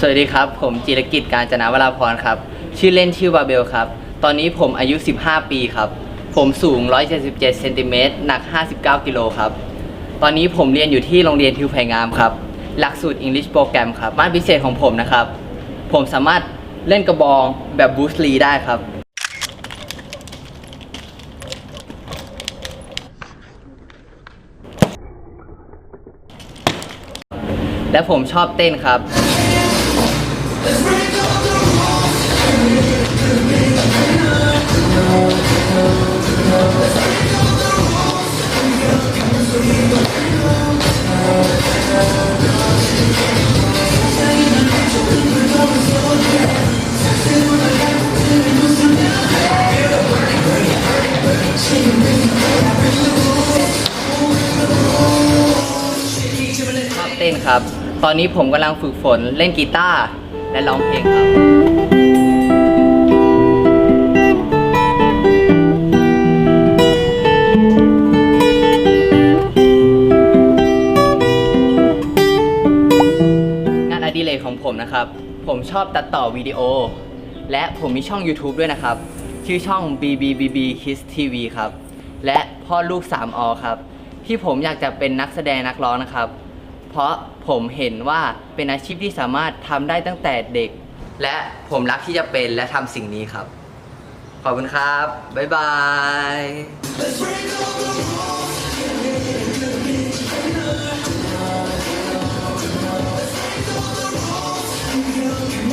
สวัสดีครับ ผมจิรกิจการจนาวราพรครับ ชื่อเล่นชื่อบาเบลครับ ตอนนี้ผมอายุ 15 ปีครับ ผมสูง 177เซนติเมตรหนัก 59 กิโลครับ ตอนนี้ผมเรียนอยู่ที่โรงเรียนทิวไผ่งามครับ หลักสูตร English Program ครับมาตรพิเศษของผมนะครับ ผมสามารถเล่นกระบองแบบบูสลีได้ครับและผมชอบเต้นครับ เต้นครับ ตอนนี้ผมกำลังฝึกฝนเล่นกีตาร์ และร้องเพลงครับงานอดิเรกของผมนะครับ ผมชอบตัดต่อวิดีโอ และผมมีช่อง YouTube ด้วยนะครับ ชื่อช่อง BBBB Kids TV ครับ และพ่อลูก 3อครับ ที่ผมอยากจะเป็นนักแสดงนักร้องนะครับ เพราะผมเห็นว่าเป็นอาชีพที่สามารถทำได้ตั้งแต่เด็ก และผมรักที่จะเป็นและทำสิ่งนี้ครับ ขอบคุณครับ บ๊ายบาย you